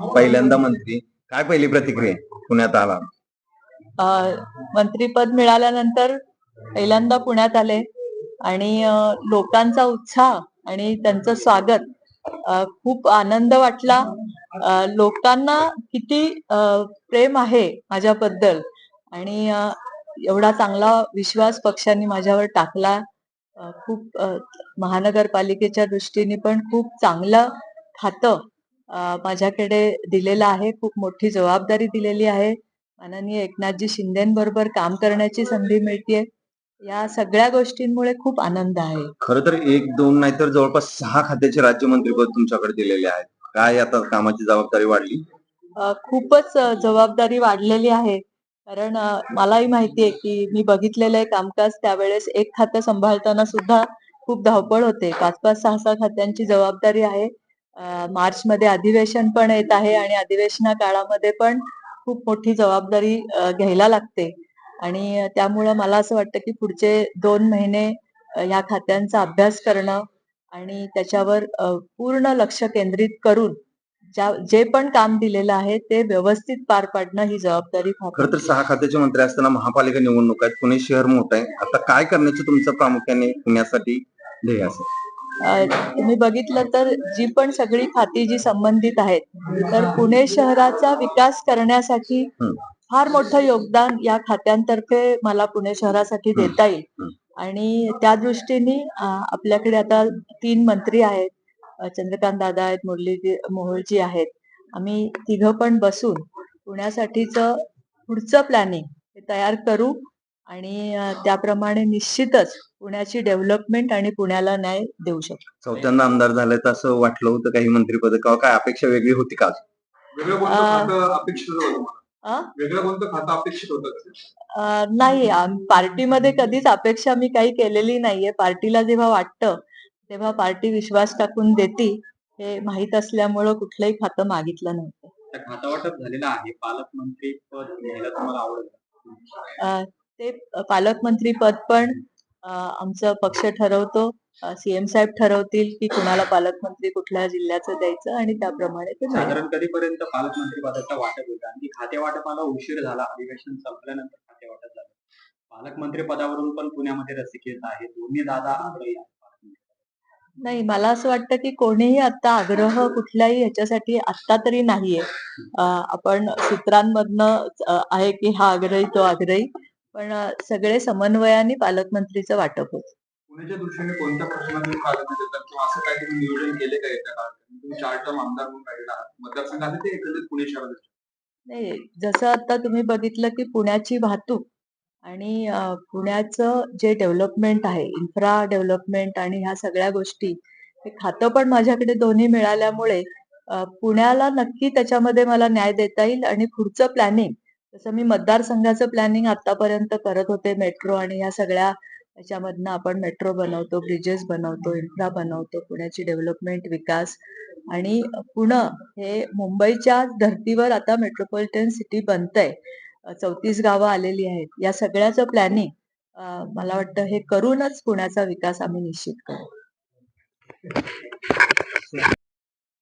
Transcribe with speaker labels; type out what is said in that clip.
Speaker 1: पहिल्यांदा मंत्री. काय पहिली प्रतिक्रिया? पुण्यात आला?
Speaker 2: मंत्रीपद मिळाल्यानंतर पहिल्यांदा पुण्यात आले आणि लोकांचा उत्साह आणि त्यांचं स्वागत खूप आनंद वाटला. लोकांना किती प्रेम आहे माझ्याबद्दल आणि एवढा चांगला विश्वास पक्षांनी माझ्यावर टाकला. खूप महानगरपालिकेच्या दृष्टीने पण खूप चांगलं खातं माझ्याकडे दिलेलं आहे खूप मोठी जबाबदारी दिलेली आहे. माननीय एकनाथजी शिंदेबरोबर काम करण्याची संधी मिळतेय. या सगळ्या गोष्टींमुळे खूप आनंद आहे.
Speaker 1: खरं तर एक दोन नाही तर जवळपास सहा खात्याचे राज्यमंत्रीपद तुमच्याकडे दिलेले आहेत. काय आता कामाची जबाबदारी वाढली?
Speaker 2: खूपच जबाबदारी वाढलेली आहे. कारण मलाही माहिती आहे की मी बघितलेलं आहे कामकाज त्यावेळेस एक खातं सांभाळताना सुद्धा खूप धावपळ होते. पाच पाच सहा सहा खात्यांची जबाबदारी आहे. मार्च मध्ये अधिवेशन पण येत आहे आणि अधिवेशना काळामध्ये पण खूप मोठी जबाबदारी घ्यायला लागते. आणि त्यामुळं मला असं वाटतं की पुढचे दोन महिने ह्या खात्यांचा अभ्यास करणं आणि त्याच्यावर पूर्ण लक्ष केंद्रित करून ज्या जे पण काम दिलेलं आहे ते व्यवस्थित पार पाडणं ही जबाबदारी
Speaker 1: खरं तर सहा खात्याचे मंत्री असताना महापालिका निवडणूक आहेत. पुणे शहर मोठं आहे. आता काय करण्याचं तुमचं प्रामुख्याने पुण्यासाठी ध्येय असेल?
Speaker 2: तुम्ही बघितलं तर जी पण सगळी खाती जी संबंधित आहेत तर पुणे शहराचा विकास करण्यासाठी. फार मोठं योगदान या खात्यांतर्फे मला पुणे शहरासाठी देता येईल. आणि त्या दृष्टीने आपल्याकडे आता तीन मंत्री आहेत. चंद्रकांत दादा आहेत मुरली मोहोळजी आहेत. आम्ही तिघं पण बसून पुण्यासाठीच पुढचं प्लॅनिंग तयार करू. आणि त्याप्रमाणे निश्चितच पुण्याची डेव्हलपमेंट आणि पुण्याला न्याय देऊ शकतो.
Speaker 1: चौथ्यांदा आमदार झाले तर असं वाटलं होतं काही मंत्रीपद. किंवा काय अपेक्षा वेगळी होती का
Speaker 3: खातं खातं
Speaker 2: नाही पार्टीमध्ये कधीच अपेक्षा मी काही केलेली नाहीये. पार्टीला जेव्हा वाटतं तेव्हा पार्टी विश्वास टाकून देती. हे माहीत असल्यामुळं कुठलंही खातं मागितलं नव्हतं.
Speaker 4: त्या खातावाटप झालेलं आहे. पालकमंत्री पद घ्यायला तुम्हाला आवडेल?
Speaker 2: अ, ते पालकमंत्री पद पण आमचं पक्ष ठरवतो. सीएम साहेब ठरवतील की कुणाला पालकमंत्री कुठल्या जिल्ह्याचं द्यायचं आणि त्याप्रमाणे ते.
Speaker 4: साधारण कधीपर्यंत पालकमंत्री पदाचा वाटप होईल? आणि खाते वाटपाला उशीर झाला. अधिवेशन संपल्यानंतर खाते वाटप झालं. पालकमंत्री पदावरून पण पुण्यामध्ये रसिकेत आहे. दोन्ही दादा आग्रही.
Speaker 2: नाही मला असं वाटतं की कोणीही आता आग्रह कुठल्याही ह्याच्यासाठी आत्ता तरी नाहीये. आपण सूत्रांमधनं आहे की हा आग्रही तो आग्रही. पण सगळे समन्वयाने पालकमंत्रीचं वाटप होत.
Speaker 3: पुण्याच्या दृष्टीने कोणत्या प्रश्नाला तुम्ही प्राधान्य देतात किंवा असं काही तुम्ही नियोजन केले का येत्या काळात? तुम्ही चार टर्म आमदार म्हणून राहिला आहात. ते एकंदरीत पुणे शहरात
Speaker 2: नाही जसं आता तुम्ही बघितलं की पुण्याची वाहतूक आणि पुण्याचं जे डेव्हलपमेंट आहे इन्फ्रा डेव्हलपमेंट आणि ह्या सगळ्या गोष्टी हे खातं पण माझ्याकडे दोन्ही मिळाल्यामुळे पुण्याला नक्की त्याच्यामध्ये मला न्याय देता येईल आणि पुढचं प्लॅनिंग जसं मी मतदारसंघाचं प्लॅनिंग आतापर्यंत करत होते मेट्रो आणि या सगळ्या ह्याच्यामधनं आपण मेट्रो बनवतो ब्रिजेस बनवतो इन्फ्रा बनवतो पुण्याची डेव्हलपमेंट विकास आणि पुणे हे मुंबईच्या धर्तीवर आता मेट्रोपॉलिटन सिटी बनतंय. चौतीस गावं आलेली आहेत. या सगळ्याचं प्लॅनिंग मला वाटतं हे करूनच पुण्याचा विकास आम्ही निश्चित करू.